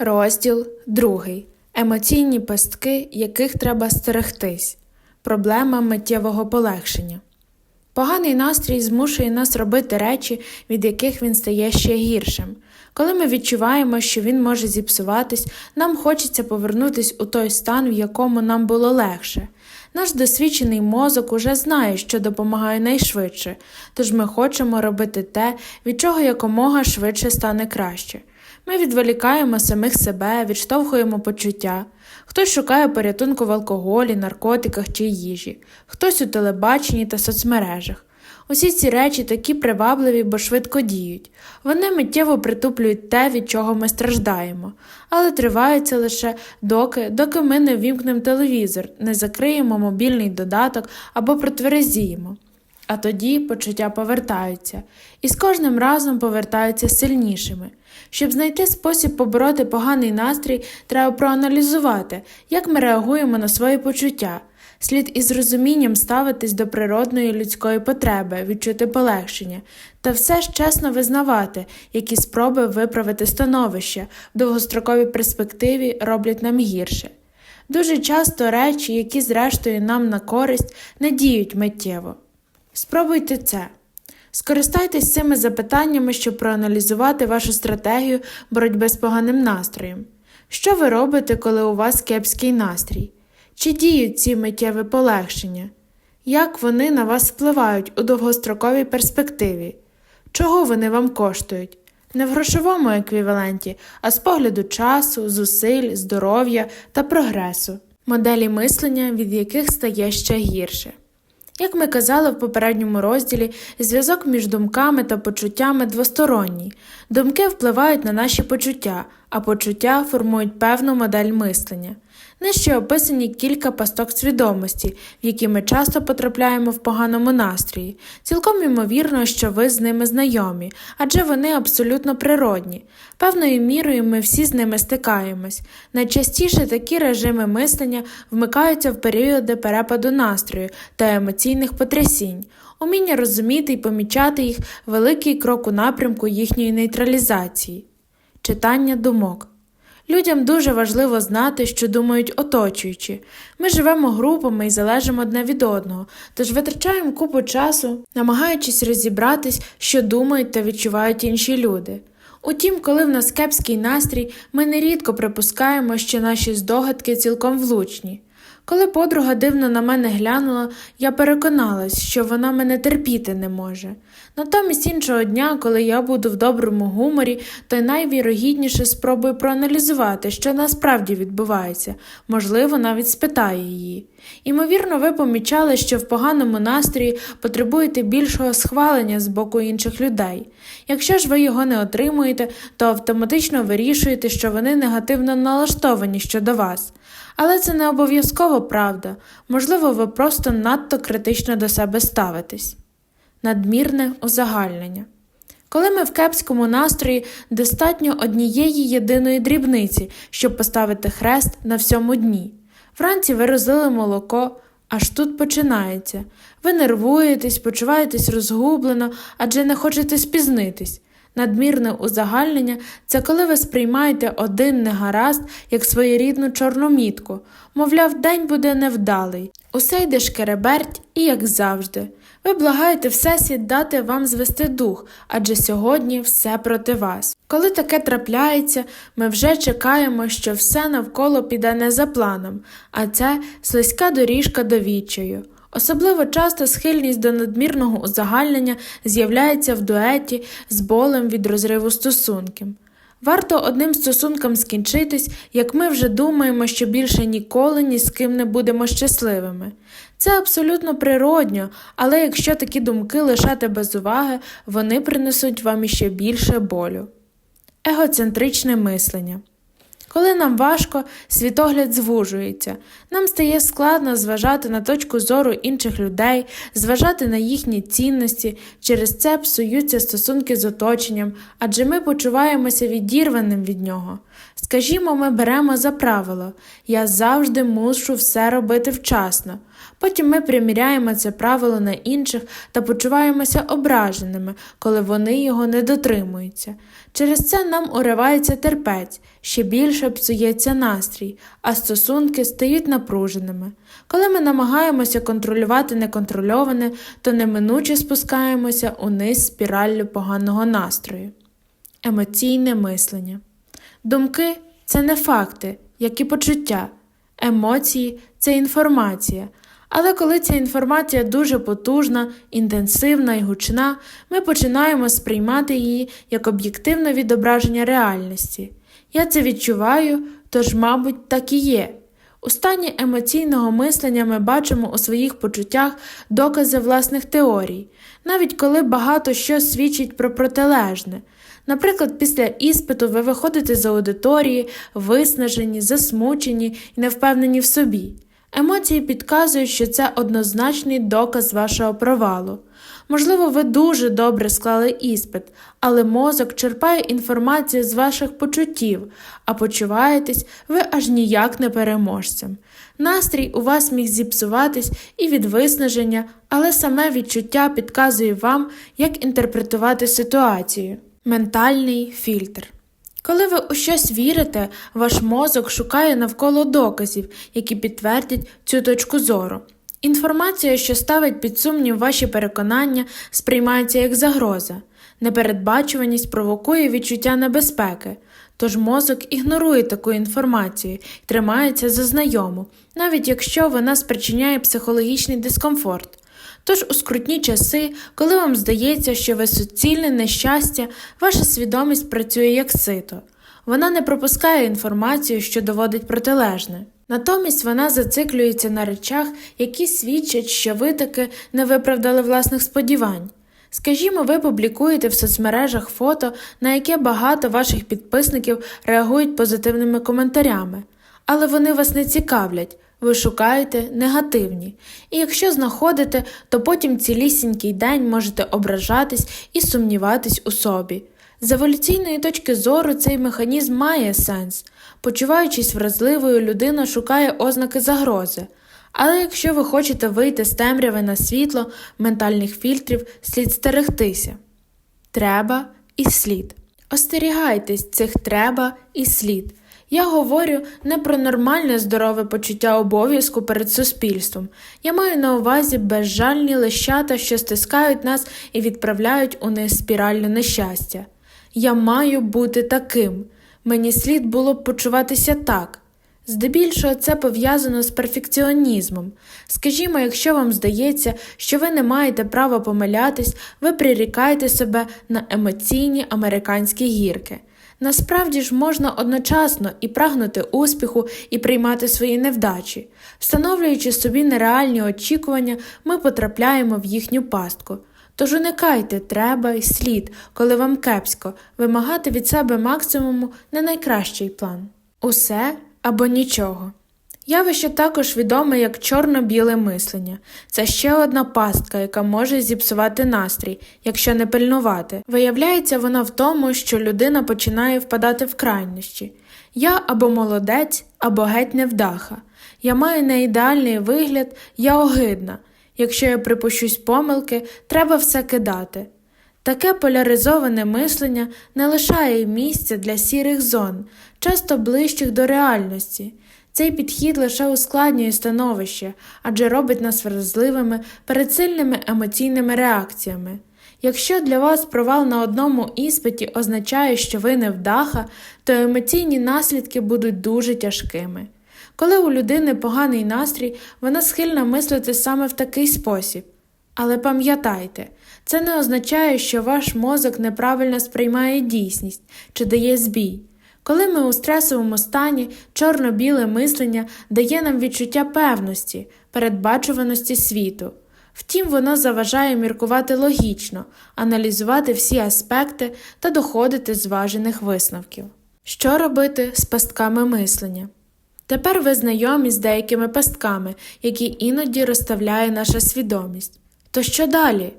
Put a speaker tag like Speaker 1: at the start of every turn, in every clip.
Speaker 1: Розділ другий. Емоційні пастки, яких треба стерегтись. Проблема миттєвого полегшення. Поганий настрій змушує нас робити речі, від яких він стає ще гіршим. Коли ми відчуваємо, що він може зіпсуватись, нам хочеться повернутись у той стан, в якому нам було легше. Наш досвідчений мозок уже знає, що допомагає найшвидше, тож ми хочемо робити те, від чого якомога швидше стане краще. Ми відволікаємо самих себе, відштовхуємо почуття. Хтось шукає порятунку в алкоголі, наркотиках чи їжі, хтось у телебаченні та соцмережах. Усі ці речі такі привабливі, бо швидко діють. Вони миттєво притуплюють те, від чого ми страждаємо, але тривають це лише доки, доки ми не вімкнемо телевізор, не закриємо мобільний додаток або протверезіємо. А тоді почуття повертаються, і з кожним разом повертаються сильнішими. Щоб знайти спосіб побороти поганий настрій, треба проаналізувати, як ми реагуємо на свої почуття. Слід із розумінням ставитись до природної людської потреби, відчути полегшення, та все ж чесно визнавати, які спроби виправити становище в довгостроковій перспективі роблять нам гірше. Дуже часто речі, які зрештою нам на користь, не діють миттєво. Спробуйте це. Скористайтесь цими запитаннями, щоб проаналізувати вашу стратегію боротьби з поганим настроєм. Що ви робите, коли у вас кепський настрій? Чи діють ці миттєві полегшення? Як вони на вас впливають у довгостроковій перспективі? Чого вони вам коштують? Не в грошовому еквіваленті, а з погляду часу, зусиль, здоров'я та прогресу, моделі мислення, від яких стає ще гірше. Як ми казали в попередньому розділі, зв'язок між думками та почуттями двосторонній. Думки впливають на наші почуття, а почуття формують певну модель мислення. Нижче описані кілька пасток свідомості, в які ми часто потрапляємо в поганому настрої. Цілком ймовірно, що ви з ними знайомі, адже вони абсолютно природні. Певною мірою ми всі з ними стикаємось. Найчастіше такі режими мислення вмикаються в періоди перепаду настрою та емоційних потрясінь. Уміння розуміти і помічати їх великий крок у напрямку їхньої нейтралізації. Читання думок. Людям дуже важливо знати, що думають оточуючі. Ми живемо групами і залежимо одне від одного, тож витрачаємо купу часу, намагаючись розібратись, що думають та відчувають інші люди. Утім, коли в нас кепський настрій, ми нерідко припускаємо, що наші здогадки цілком влучні. Коли подруга дивно на мене глянула, я переконалась, що вона мене терпіти не може. Натомість іншого дня, коли я буду в доброму гуморі, то найвірогідніше спробую проаналізувати, що насправді відбувається, можливо, навіть спитаю її. Імовірно, ви помічали, що в поганому настрої потребуєте більшого схвалення з боку інших людей. Якщо ж ви його не отримуєте, то автоматично вирішуєте, що вони негативно налаштовані щодо вас. Але це не обов'язково правда, можливо, ви просто надто критично до себе ставитесь. Надмірне узагальнення. Коли ми в кепському настрої, достатньо однієї єдиної дрібниці, щоб поставити хрест на всьому дні. Вранці ви розлили молоко, аж тут починається. Ви нервуєтесь, почуваєтесь розгублено, адже не хочете спізнитись. Надмірне узагальнення це коли ви сприймаєте один негаразд як своєрідну чорну мітку, мовляв, день буде невдалий. Усе йде шкереберть і як завжди. Ви благаєте Всесвіт дати вам звести дух, адже сьогодні все проти вас. Коли таке трапляється, ми вже чекаємо, що все навколо піде не за планом, а це слизька доріжка до відчаю. Особливо часто схильність до надмірного узагальнення з'являється в дуеті з болем від розриву стосунків. Варто одним стосункам скінчитись, як ми вже думаємо, що більше ніколи ні з ким не будемо щасливими. Це абсолютно природньо, але якщо такі думки лишати без уваги, вони принесуть вам іще більше болю. Егоцентричне мислення. Коли нам важко, світогляд звужується, нам стає складно зважати на точку зору інших людей, зважати на їхні цінності, через це псуються стосунки з оточенням, адже ми почуваємося відірваним від нього. Скажімо, ми беремо за правило я завжди мушу все робити вчасно. Потім ми приміряємо це правило на інших та почуваємося ображеними, коли вони його не дотримуються. Через це нам уривається терпець, ще більше псується настрій, а стосунки стають напруженими. Коли ми намагаємося контролювати неконтрольоване, то неминуче спускаємося униз спіраллю поганого настрою. Емоційне мислення. Думки це не факти, як і почуття. Емоції це інформація. Але коли ця інформація дуже потужна, інтенсивна і гучна, ми починаємо сприймати її як об'єктивне відображення реальності. Я це відчуваю, тож, мабуть, так і є. У стані емоційного мислення ми бачимо у своїх почуттях докази власних теорій, навіть коли багато що свідчить про протилежне. Наприклад, після іспиту ви виходите з аудиторії, виснажені, засмучені і невпевнені в собі. Емоції підказують, що це однозначний доказ вашого провалу. Можливо, ви дуже добре склали іспит, але мозок черпає інформацію з ваших почуттів, а почуваєтесь ви аж ніяк не переможцем. Настрій у вас міг зіпсуватись і від виснаження, але саме відчуття підказує вам, як інтерпретувати ситуацію. Ментальний фільтр. Коли ви у щось вірите, ваш мозок шукає навколо доказів, які підтвердять цю точку зору. Інформація, що ставить під сумнів ваші переконання, сприймається як загроза. Непередбачуваність провокує відчуття небезпеки, тож мозок ігнорує таку інформацію і тримається за знайому, навіть якщо вона спричиняє психологічний дискомфорт. Тож у скрутні часи, коли вам здається, що ви суцільне нещастя, ваша свідомість працює як сито. Вона не пропускає інформацію, що доводить протилежне. Натомість вона зациклюється на речах, які свідчать, що ви таки не виправдали власних сподівань. Скажімо, ви публікуєте в соцмережах фото, на яке багато ваших підписників реагують позитивними коментарями, але вони вас не цікавлять. Ви шукаєте негативні, і якщо знаходите, то потім цілісінький день можете ображатись і сумніватись у собі. З еволюційної точки зору цей механізм має сенс. Почуваючись вразливою, людина шукає ознаки загрози. Але якщо ви хочете вийти з темряви на світло ментальних фільтрів, слід стерегтися. Треба і слід. Остерігайтесь цих треба і слід. Я говорю не про нормальне здорове почуття обов'язку перед суспільством. Я маю на увазі безжальні лещата, що стискають нас і відправляють униз спіральне нещастя. Я маю бути таким. Мені слід було б почуватися так. Здебільшого це пов'язано з перфекціонізмом. Скажімо, якщо вам здається, що ви не маєте права помилятись, ви прирікаєте себе на емоційні американські гірки. Насправді ж можна одночасно і прагнути успіху, і приймати свої невдачі. Встановлюючи собі нереальні очікування, ми потрапляємо в їхню пастку. Тож уникайте треба й слід, коли вам кепсько, вимагати від себе максимуму не найкращий план. Усе або нічого. Явище також відоме як чорно-біле мислення. Це ще одна пастка, яка може зіпсувати настрій, якщо не пильнувати. Виявляється воно в тому, що людина починає впадати в крайнощі. Я або молодець, або геть невдаха. Я маю неідеальний вигляд, я огидна. Якщо я припущусь помилки, треба все кидати. Таке поляризоване мислення не лишає місця для сірих зон, часто ближчих до реальності. Цей підхід лише ускладнює становище, адже робить нас вразливими перед сильними емоційними реакціями. Якщо для вас провал на одному іспиті означає, що ви невдаха, то емоційні наслідки будуть дуже тяжкими. Коли у людини поганий настрій, вона схильна мислити саме в такий спосіб. Але пам'ятайте, це не означає, що ваш мозок неправильно сприймає дійсність чи дає збій. Коли ми у стресовому стані, чорно-біле мислення дає нам відчуття певності, передбачуваності світу. Втім, воно заважає міркувати логічно, аналізувати всі аспекти та доходити зважених висновків. Що робити з пастками мислення? Тепер ви знайомі з деякими пастками, які іноді розставляє наша свідомість. То що далі?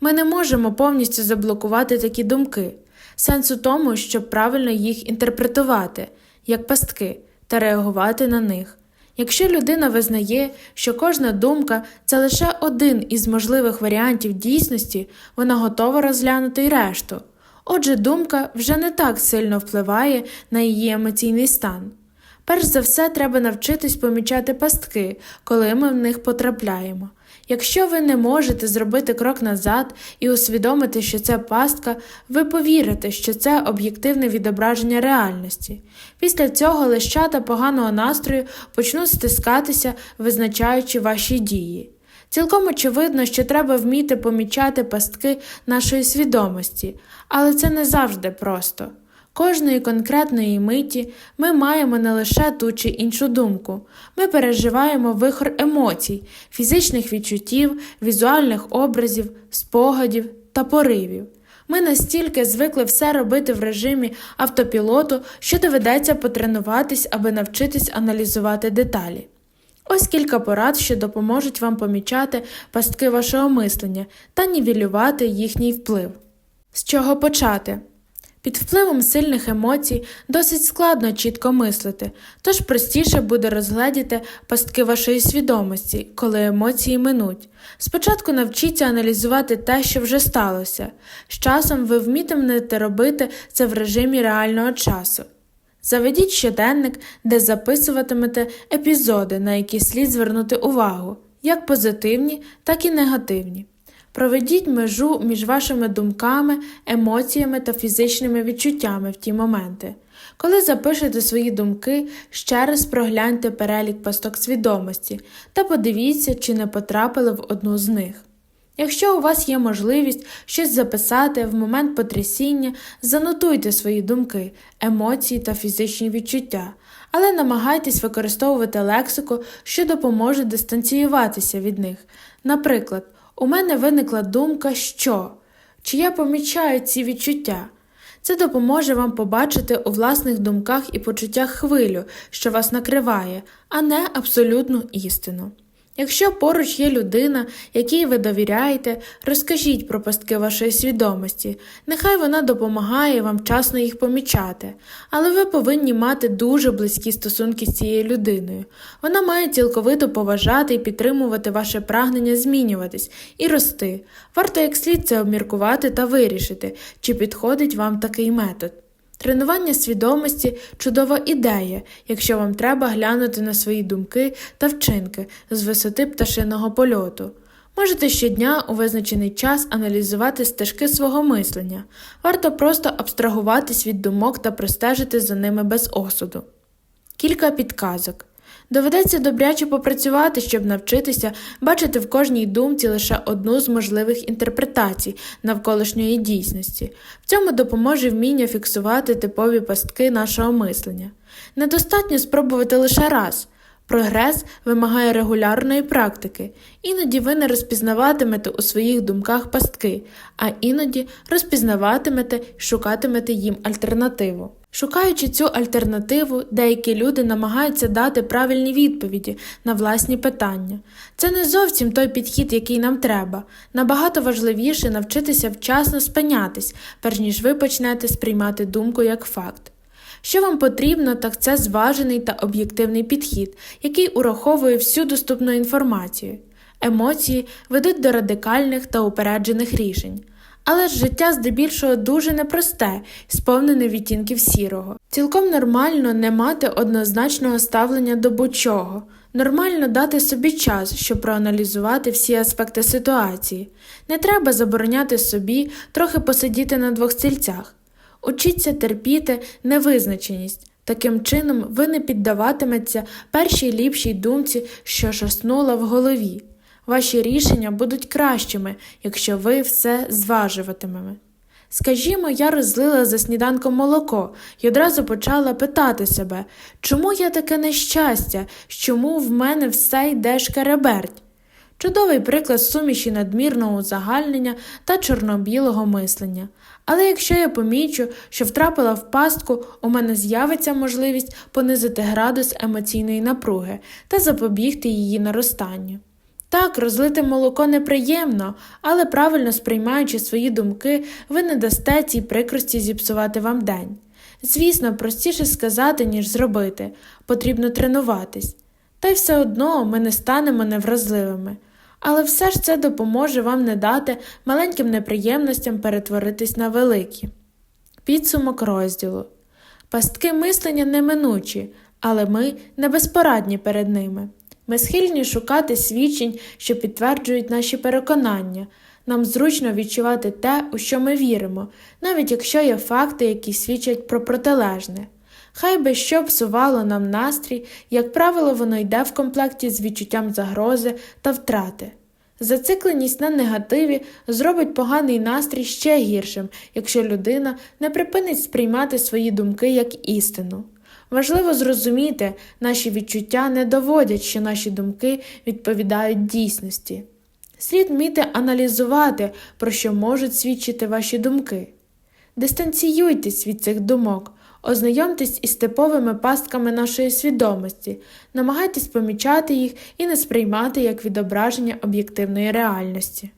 Speaker 1: Ми не можемо повністю заблокувати такі думки. Сенс у тому, щоб правильно їх інтерпретувати. як пастки, та реагувати на них. Якщо людина визнає, що кожна думка це лише один із можливих варіантів дійсності, вона готова розглянути й решту. Отже, думка вже не так сильно впливає на її емоційний стан. Перш за все, треба навчитись помічати пастки, коли ми в них потрапляємо. Якщо ви не можете зробити крок назад і усвідомити, що це пастка, ви повірите, що це об'єктивне відображення реальності. Після цього лищата поганого настрою почнуть стискатися, визначаючи ваші дії. Цілком очевидно, що треба вміти помічати пастки нашої свідомості, але це не завжди просто. Кожної конкретної миті ми маємо не лише ту чи іншу думку, ми переживаємо вихор емоцій, фізичних відчуттів, візуальних образів, спогадів та поривів. Ми настільки звикли все робити в режимі автопілоту, що доведеться потренуватись, аби навчитись аналізувати деталі. Ось кілька порад, що допоможуть вам помічати пастки вашого мислення та нівелювати їхній вплив. З чого почати? Під впливом сильних емоцій досить складно чітко мислити, тож простіше буде розгледіти пастки вашої свідомості, коли емоції минуть. Спочатку навчіться аналізувати те, що вже сталося. З часом ви вмітимете робити це в режимі реального часу. Заведіть щоденник, де записуватимете епізоди, на які слід звернути увагу, як позитивні, так і негативні. Проведіть межу між вашими думками, емоціями та фізичними відчуттями в ті моменти. Коли запишете свої думки, ще раз прогляньте перелік пасток свідомості та подивіться, чи не потрапили в одну з них. Якщо у вас є можливість щось записати в момент потрясіння, занотуйте свої думки, емоції та фізичні відчуття, але намагайтесь використовувати лексику, що допоможе дистанціюватися від них. Наприклад, у мене виникла думка, що чи я помічаю ці відчуття. Це допоможе вам побачити у власних думках і почуттях хвилю, що вас накриває, а не абсолютну істину. Якщо поруч є людина, якій ви довіряєте, розкажіть про пастки вашої свідомості, нехай вона допомагає вам вчасно їх помічати, але ви повинні мати дуже близькі стосунки з цією людиною. Вона має цілковито поважати і підтримувати ваше прагнення змінюватись і рости. Варто як слід це обміркувати та вирішити, чи підходить вам такий метод. Тренування свідомості чудова ідея, якщо вам треба глянути на свої думки та вчинки з висоти пташиного польоту. Можете щодня у визначений час аналізувати стежки свого мислення, варто просто абстрагуватись від думок та простежити за ними без осуду. Кілька підказок. Доведеться добряче попрацювати, щоб навчитися бачити в кожній думці лише одну з можливих інтерпретацій навколишньої дійсності. В цьому допоможе вміння фіксувати типові пастки нашого мислення. Недостатньо спробувати лише раз. Прогрес вимагає регулярної практики, іноді ви не розпізнаватимете у своїх думках пастки, а іноді розпізнаватимете і шукатимете їм альтернативу. Шукаючи цю альтернативу, деякі люди намагаються дати правильні відповіді на власні питання. Це не зовсім той підхід, який нам треба. Набагато важливіше навчитися вчасно спинятись, перш ніж ви почнете сприймати думку як факт. Що вам потрібно, так це зважений та об'єктивний підхід, який ураховує всю доступну інформацію. Емоції ведуть до радикальних та упереджених рішень. Але ж життя здебільшого дуже непросте, сповнене відтінків сірого. Цілком нормально не мати однозначного ставлення до будь-чого. Нормально дати собі час, щоб проаналізувати всі аспекти ситуації. Не треба забороняти собі трохи посидіти на двох стільцях. Учіться терпіти невизначеність. Таким чином, ви не піддаватиметься першій ліпшій думці, що шаснула в голові. Ваші рішення будуть кращими, якщо ви все зважуватимете. Скажімо, я розлила за сніданком молоко і одразу почала питати себе, чому я таке нещастя, чому в мене все йде шкереберть? Чудовий приклад суміші надмірного узагальнення та чорно-білого мислення. Але якщо я помічу, що втрапила в пастку, у мене з'явиться можливість понизити градус емоційної напруги та запобігти її наростанню. Так, розлите молоко неприємно, але правильно сприймаючи свої думки, ви не дасте цій прикрості зіпсувати вам день. Звісно, простіше сказати, ніж зробити, потрібно тренуватись. Та й все одно ми не станемо невразливими. Але все ж це допоможе вам не дати маленьким неприємностям перетворитись на великі. Підсумок розділу. Пастки мислення неминучі, але ми не безпорадні перед ними. Ми схильні шукати свідчень, що підтверджують наші переконання. Нам зручно відчувати те, у що ми віримо, навіть якщо є факти, які свідчать про протилежне. Хай би що псувало нам настрій, як правило, воно йде в комплекті з відчуттям загрози та втрати. Зацикленість на негативі зробить поганий настрій ще гіршим, якщо людина не припинить сприймати свої думки як істину. Важливо зрозуміти, наші відчуття не доводять, що наші думки відповідають дійсності. Слід вміти аналізувати, про що можуть свідчити ваші думки. Дистанціюйтесь від цих думок, ознайомтесь із типовими пастками нашої свідомості, намагайтесь помічати їх і не сприймати як відображення об'єктивної реальності.